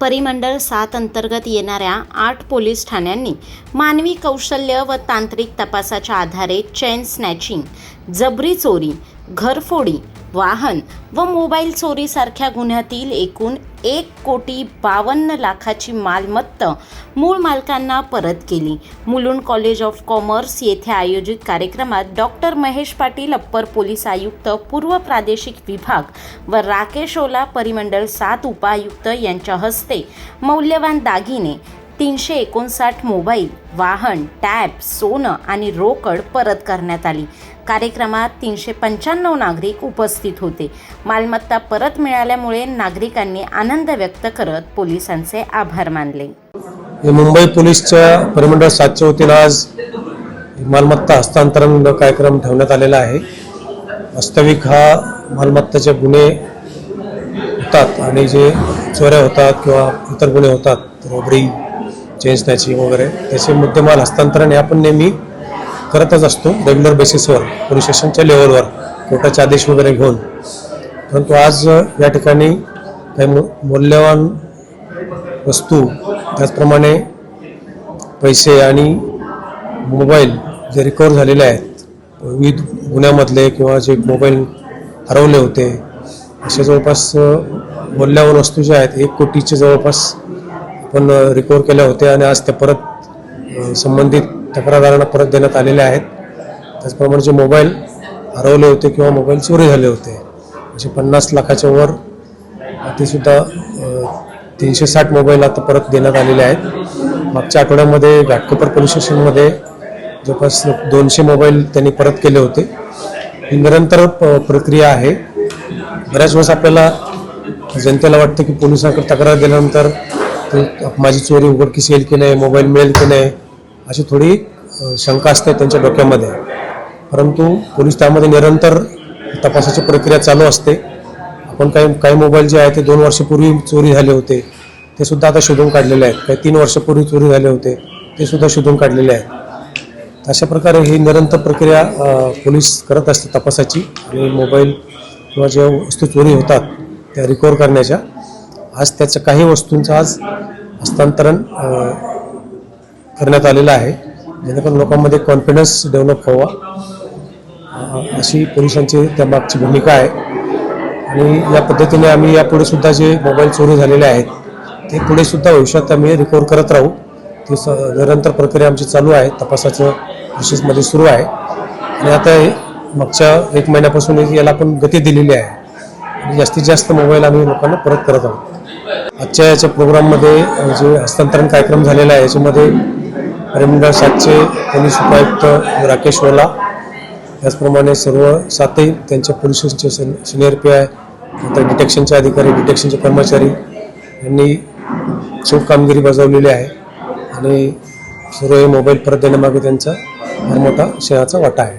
परिमंडळ सात अंतर्गत येणाऱ्या आठ पोलीस ठाण्यांनी मानवी कौशल्य व तांत्रिक तपासाच्या आधारे चेन स्नॅचिंग जबरी चोरी घरफोडी वाहन व मोबाईल चोरीसारख्या गुन्ह्यातील एकूण एक कोटी बावन्न लाखाची मालमत्ता मूळ मालकांना परत केली. मुलुंड कॉलेज ऑफ कॉमर्स येथे आयोजित कार्यक्रमात doctor Mahesh Patil upper police आयुक्त पूर्व प्रादेशिक विभाग व राकेश ओला परिमंडळ सात उपायुक्त यांच्या हस्ते मौल्यवान दागिने तीनशे एकोणसाठ मोबाईल वाहन टॅब सोनं आणि रोकड परत करण्यात आली. कार्यक्रमात तीनशे पंच्याण्णव नागरिक उपस्थित होते. मालमत्ता परत मिळाल्यामुळे नागरिकांनी आनंद व्यक्त करत पोलिसांचे आभार मानले. मुंबई पोलीसच्या परिमंडळ सातच्या वतीनं आज मालमत्ता हस्तांतरण कार्यक्रम ठेवण्यात आलेला आहे. वास्तविक हा मालमत्ताचे गुन्हे होतात आणि जे चोऱ्या होतात किंवा इतर गुन्हे होतात रॉबरी चेन स्नॅचिंग वगैरे त्याचे मुद्देमाल हस्तांतरण हे आपण नेहमी करतच असतो रेग्युलर बेसिसवर पोलीस स्टेशनच्या लेवलवर कोर्टाचे आदेश वगैरे घेऊन. परंतु आज या ठिकाणी काही मू- मौल्यवान वस्तू त्याचप्रमाणे पैसे आणि मोबाईल जे रिकवर झालेले आहेत विविध गुन्ह्यामधले किंवा जे मोबाईल हरवले होते असे जवळपास मौल्यवान वस्तू ज्या आहेत एक कोटीचे जवळपास आपण रिकवर केल्या होत्या आणि आज त्या परत संबंधित तक्रारदारांना परत देण्यात आलेल्या आहेत. त्याचप्रमाणे जे मोबाईल हरवले होते किंवा मोबाईल चोरी झाले होते असे पन्नास लाखाच्या वर ते सुद्धा तीनशे साठ मोबाईल आता परत देण्यात आलेले आहेत. मागच्या आठवड्यामध्ये घाटकोपर पोलीस स्टेशनमध्ये जवळपास दोनशे मोबाईल त्यांनी परत केले होते. ही निरंतर प- प्रक्रिया आहे. बऱ्याच वेळेस आपल्याला जनतेला वाटतं की पोलिसांकडे तक्रार दिल्यानंतर माझी चोरी उघडकीस येईल की नाही? मोबाईल मिळेल की नाही? अशी थोडी शंका असते त्यांच्या डोक्यामध्ये. परंतु पोलीस त्यामध्ये निरंतर तपासाची प्रक्रिया चालू असते. आपण काही काही मोबाईल जे आहे ते दोन वर्षापूर्वी चोरी झाले होते. ते सुद्धा आता शोधून काढलेले आहेत. काही तीन वर्षापूर्वी चोरी झाले होते ते सुद्धा शोधून काढलेले आहेत. अशा प्रकारे ही निरंतर प्रक्रिया पोलीस करत असते तपासाची. आणि मोबाईल किंवा ज्या वस्तू चोरी होतात त्या रिकवर करण्याच्या. आज त्याच्या काही वस्तूंचं आज हस्तांतरण करण्यात आलेला आहे. जेणेकरून लोकांमध्ये कॉन्फिडन्स डेव्हलप व्हावा. अशी पोलिसांची त्या मागची भूमिका आहे. आणि या पद्धतीने आम्ही यापुढे सुद्धा जे मोबाईल चोरी झालेले आहेत ते पुढे सुद्धा भविष्यात आम्ही रिकवर करत राहू. ती स निरंतर प्रक्रिया आमची चालू आहे. तपासाचं प्रोसेसमध्ये सुरू आहे. आणि आता मागच्या एक महिन्यापासून याला आपण गती दिलेली आहे. आणि जास्तीत जास्त मोबाईल आम्ही लोकांना परत करत आहोत. आजच्या याच्या प्रोग्राममध्ये जे हस्तांतरण कार्यक्रम झालेला आहे याच्यामध्ये परिमंडळ सातचे पोलीस उपायुक्त राकेश ओला. त्याचप्रमाणे सर्व सातही त्यांच्या police station senior P I नंतर डिटेक्शनचे अधिकारी डिटेक्शनचे कर्मचारी यांनी चोख कामगिरी बजावलेली आहे. आणि सर्व हे मोबाईल परत देण्यामागे त्यांचा फार मोठा शहराचा वाटा आहे.